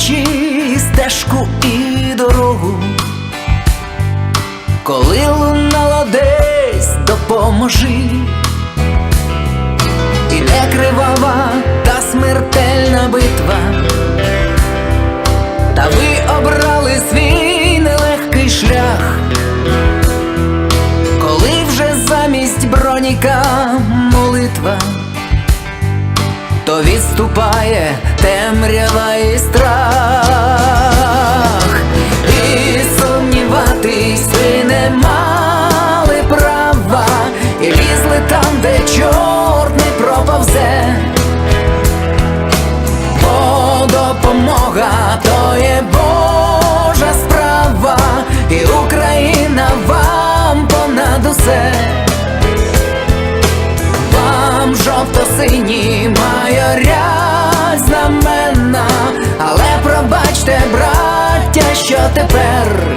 знаходячи стежку і дорогу, коли лунало десь допоможи, іде кривава та смертельна битва, та ви обрали свій нелегкий шлях. Коли вже замість броніка молитва, то відступає темрява і страх, і сумніватись ви не мали права, і лізли там, де чорт не проповзе, бо допомога то є Божа справа, і Україна вам понад усе. Жовто-сині майорять знамена, але пробачте, браття, що тепер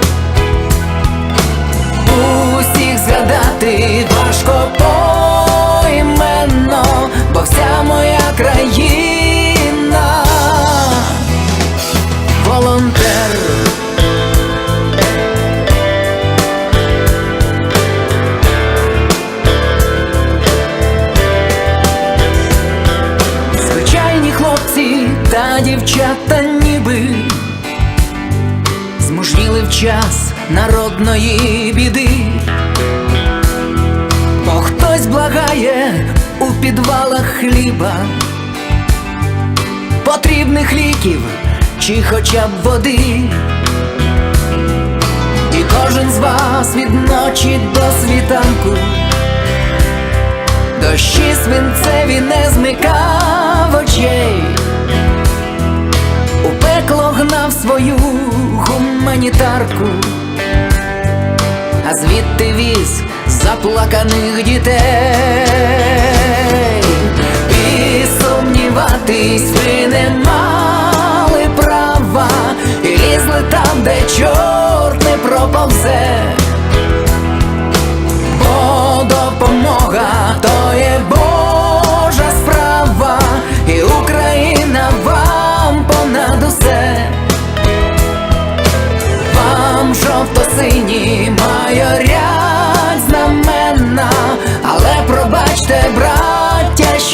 час народної біди, бо хтось благає у підвалах хліба, потрібних ліків чи хоча б води. І кожен з вас від ночі до світанку. Дощі свинцеві гуманітарку, а звідти віз заплаканих дітей,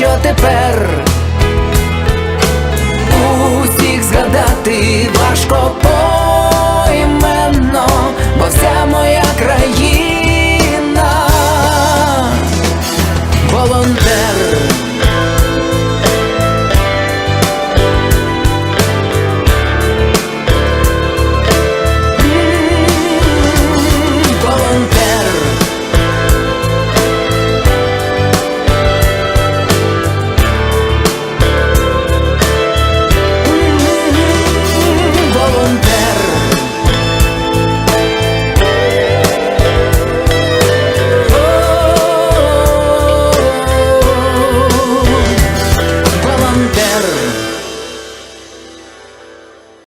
що тепер усіх згадати важко поіменно, бо вся моя країна волонтер.